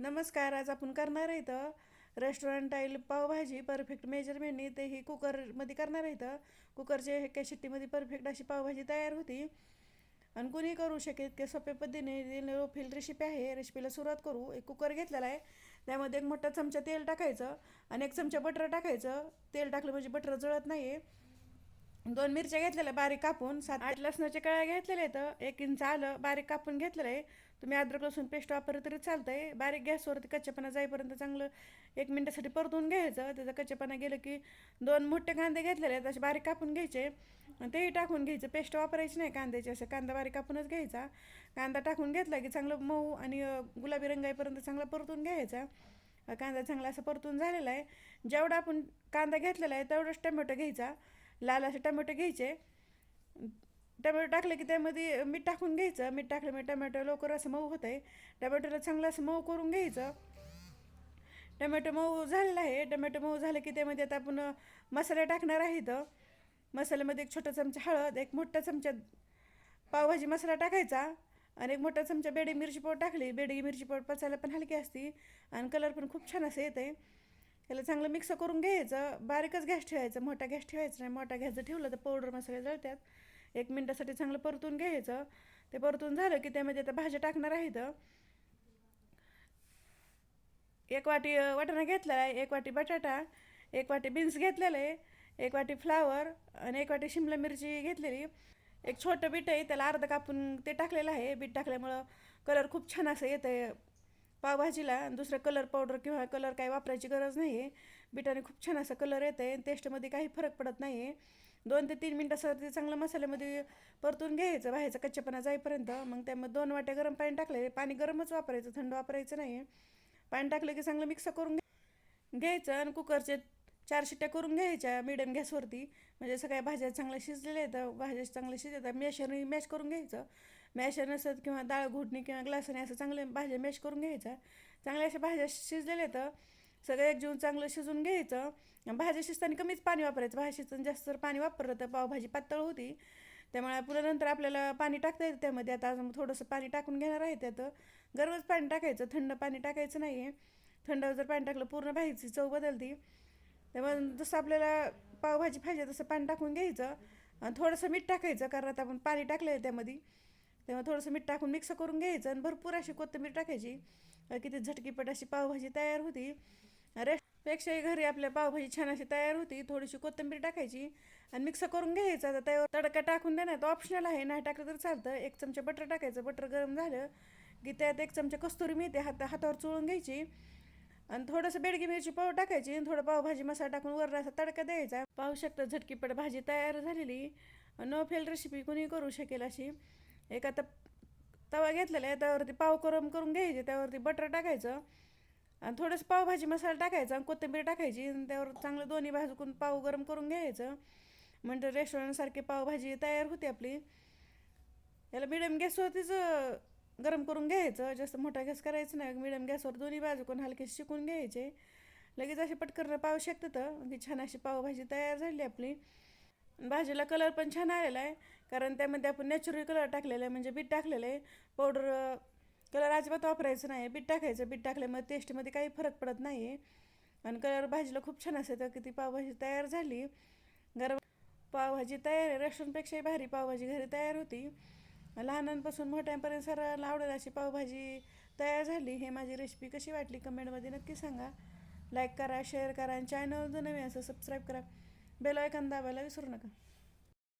नमस्कार आज आपण करणार आहे रेस्टॉरंट आईल पावभाजी परफेक्ट मेजरमेंटनी ते ही कुकरमध्ये करणार आहे कुकरचे कुकरच्या एका शिट्टीमध्ये परफेक्ट अशी पावभाजी तयार होती. आणि कुणी करू शकेल इतक्या सोप्या पद्धतीने रोफिल रेसिपी आहे. रेसिपीला सुरुवात करू. एक कुकर घेतलेला आहे. त्यामध्ये एक मोठा चमचा तेल टाकायचं आणि एक चमचा बटर टाकायचं. तेल टाकलं म्हणजे बटर जळत नाही आहे दोन मिरच्या घेतलेल्या बारीक कापून सात आठ लसणाच्या कळ्या घेतलेल्या आहेत. एक इंच आलं बारीक कापून घेतलेलं आहे. तुम्ही अद्रक लसूण पेस्ट वापरलं तरी आहे बारीक गॅसवरती कच्चेपणा जाईपर्यंत चांगलं एक मिनटासाठी परतून घ्यायचं. त्याचा कच्चेपणा गेलं की दोन मोठे कांदे घेतलेले आहेत. असे बारीक कापून घ्यायचे. आणि तेही टाकून घ्यायचं. पेस्ट वापरायची नाही कांद्याची. असं कांदा बारीक कापूनच घ्यायचा. कांदा टाकून घेतला की चांगलं मऊ आणि गुलाबी रंगाईपर्यंत चांगला परतून घ्यायचा. कांदा चांगला असं परतून झालेला आहे. जेवढा आपण कांदा घेतलेला आहे तेवढंच टमॅटो घ्यायचा. लाल असे टमॅटो घ्यायचे. टमॅटो टाकले की त्यामध्ये मीठ टाकून घ्यायचं. मीठ टाकल्यामुळे म्हणजे टमॅटो लवकर असं मऊ होतं आहे टमॅटोला चांगलं असं मऊ करून घ्यायचं. टमॅटो मऊ झालेला आहे. टमॅटो मऊ झालं की त्यामध्ये आता आपण मसाले टाकणार आहे तर मसाल्यामध्ये एक छोटा चमचा हळद एक मोठा चमचा पावभाजी मसाला टाकायचा आणि एक मोठा चमचा बेडी मिरची पावड टाकली. बेडगी मिरची पावड पचायला पण हलकी असती आणि कलर पण खूप छान असं येतं त्याला चांगलं मिक्स करून घ्यायचं बारीकच गॅस ठेवायचं मोठा गॅस ठेवायचा नाही मोठा गॅस जर ठेवलं तर पावडर मसाले जळतात एक मिनटासाठी चांगलं परतून घ्यायचं. ते परतून झालं की त्यामध्ये आता भाज्या टाकणार आहेत. एक वाटी वाटाणा घेतलेला आहे एक वाटी बटाटा एक वाटी बीन्स घेतलेलं आहे एक वाटी फ्लावर आणि एक वाटी शिमला मिरची घेतलेली. एक छोटं बीट आहे त्याला अर्ध कापून ते टाकलेलं आहे. बीट टाकल्यामुळं कलर खूप छान असं येतं आहे पावभाजीला दुसरं कलर पावडर किंवा कलर काही वापरायची गरज नाही आहे बिटाने खूप छान असा कलर येतं आहे टेस्टमध्ये काही फरक पडत नाही आहे दोन ते तीन मिनटासाठी चांगलं मसाल्यामध्ये परतून घ्यायचं बाहेरचा कच्चेपणा जाईपर्यंत. मग त्यामध्ये दोन वाट्या गरम पाणी टाकले पाणी गरमच वापरायचं थंड वापरायचं नाही आहे पाणी टाकलं की चांगलं मिक्स करून घ्या घ्यायचं आणि कुकरचे चार शिट्ट्या करून घ्यायच्या मिडियम गॅसवरती. म्हणजे सगळ्या भाज्या चांगल्या शिजलेल्या आहेत भाज्या चांगल्या शिजतात मॅशनी मॅश करून घ्यायचं. मॅशर नसत किंवा डाळ घुटणी किंवा ग्लासाने असं चांगले भाज्या मॅश करून घ्यायच्या. चांगल्या अशा भाज्या शिजलेल्या आहेत. सगळं एक जीवन चांगलं शिजून घ्यायचं. भाज्या शिजताना कमीच पाणी वापरायचं. भाज्या शिजताना जास्त जर पाणी वापरलं तर पावभाजी पातळ होती. त्यामुळे पुन्हा नंतर आपल्याला पाणी टाकता येतं त्यामध्ये. आता अजून थोडंसं पाणी टाकून घेणार आहे त्यात. गरमच पाणी टाकायचं. थंड पाणी टाकायचं नाही आहे थंड जर पाणी टाकलं पूर्ण भाजीची चव बदलती. त्यामुळे जसं आपल्याला पावभाजी पाहिजे तसं पाणी टाकून घ्यायचं. आणि थोडंसं मीठ टाकायचं. कारण आता आपण पाणी टाकलं आहे त्यामध्ये. तेव्हा थोडंसं मीठ टाकून मिक्स करून घ्यायचं आणि भरपूर अशी कोथिंबीर टाकायची. किती झटकीपट अशी पावभाजी तयार होती. रेस्टपेक्षाही घरी आपल्या पावभाजी छान अशी तयार होती. थोडीशी कोथिंबीर टाकायची आणि मिक्स करून घ्यायचं. आता त्यावर तडका टाकून देणार तो ऑप्शनल आहे. नाही टाकलं तर चालतं. एक चमचा बटर टाकायचं. बटर गरम झालं की त्यात एक चमचा कस्तुरी मेथी हात हातावर चोळून घ्यायची. आणि थोडंसं बेडगी मिरची पाव टाकायची आणि थोडं पावभाजी मसाला टाकून वर असा तडका द्यायचा. पाहू शकता झटकीपट भाजी तयार झालेली. न फेल रेसिपी कुणी करू शकेल अशी. एक आता तवा घेतलेला आहे त्यावरती पाव गरम करून घ्यायचे त्यावरती बटर टाकायचं आणि थोडंसं पावभाजी मसाला टाकायचा आणि कोथिंबीर टाकायची आणि त्यावर चांगलं दोन्ही भाजून पाव गरम करून घ्यायचं. म्हणजे रेस्टॉरंटसारखी पावभाजी तयार होते आपली. याला मिडियम गॅसवरतीच गरम करून घ्यायचं. जास्त मोठा गॅस करायचं नाही. मिडियम गॅसवर दोन्ही बाजूकून हलके शिकून घ्यायचे. लगेच असे पटकन पाव शकतं की छान अशी पावभाजी तयार झाली आपली. भाजीला कलर पण छान आलेला आहे. कारण त्यामध्ये आपण नॅचरल कलर टाकलेला आहे म्हणजे बीट टाकलेलं आहे. पावडर कलर अजिबात वापरायचं नाही. बीट टाकायचं बीट टाकल्यामुळे टेस्टमध्ये काही फरक पडत नाही आहे आणि कलर भाजीला खूप छान असायचं की ती पावभाजी तयार झाली. गरम पावभाजी तयार आहे. रेस्टॉरंटपेक्षाही भारी पावभाजी घरी तयार होती. लहानांपासून मोठ्यांपर्यंत सर्वांना आवडेल अशी पावभाजी तयार झाली. हे माझी रेसिपी कशी वाटली? कमेंटमध्ये नक्की सांगा. लाईक करा शेअर करा आणि चॅनल जर नवीन असं सबस्क्राईब करा. बेल ऐकन दाबायला विसरू नका